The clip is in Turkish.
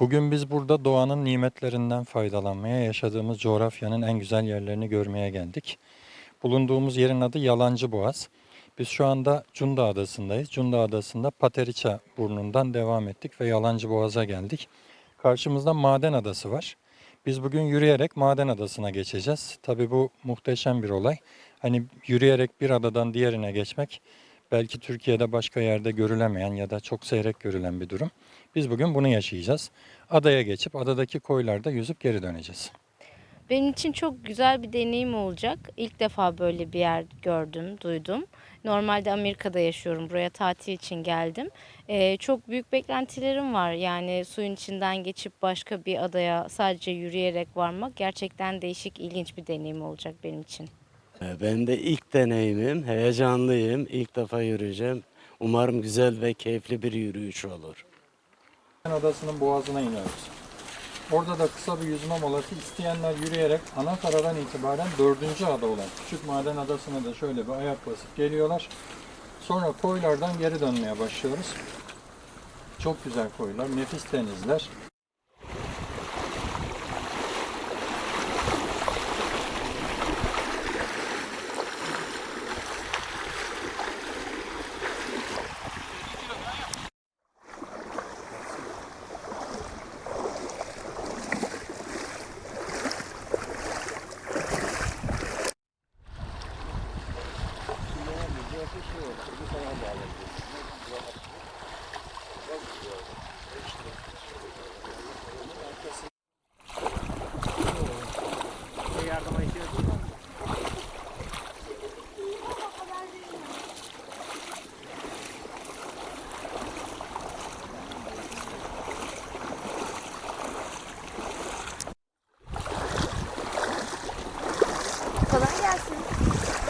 Bugün biz burada doğanın nimetlerinden faydalanmaya, yaşadığımız coğrafyanın en güzel yerlerini görmeye geldik. Bulunduğumuz yerin adı Yalancı Boğaz. Biz şu anda Cunda Adası'ndayız. Cunda Adası'nda Pateriça burnundan devam ettik ve Yalancı Boğaz'a geldik. Karşımızda Maden Adası var. Biz bugün yürüyerek Maden Adası'na geçeceğiz. Tabii bu muhteşem bir olay. Hani yürüyerek bir adadan diğerine geçmek belki Türkiye'de başka yerde görülemeyen ya da çok seyrek görülen bir durum. Biz bugün bunu yaşayacağız. Adaya geçip adadaki koylarda yüzüp geri döneceğiz. Benim için çok güzel bir deneyim olacak. İlk defa böyle bir yer gördüm, duydum. Normalde Amerika'da yaşıyorum. Buraya tatil için geldim. Ee, çok büyük beklentilerim var. Yani suyun içinden geçip başka bir adaya sadece yürüyerek varmak gerçekten değişik, ilginç bir deneyim olacak benim için. Ee, Benim de ilk deneyimim, heyecanlıyım. İlk defa yürüyeceğim. Umarım güzel ve keyifli bir yürüyüş olur. Adası'nın boğazına iniyoruz. Orada da kısa bir yüzme molası isteyenler yürüyerek Anakaradan itibaren dördüncü ada olan Küçük Maden Adası'na da şöyle bir ayak basıp geliyorlar. Sonra koylardan geri dönmeye başlıyoruz. Çok güzel koylar, nefis denizler. 한번 알려주세요.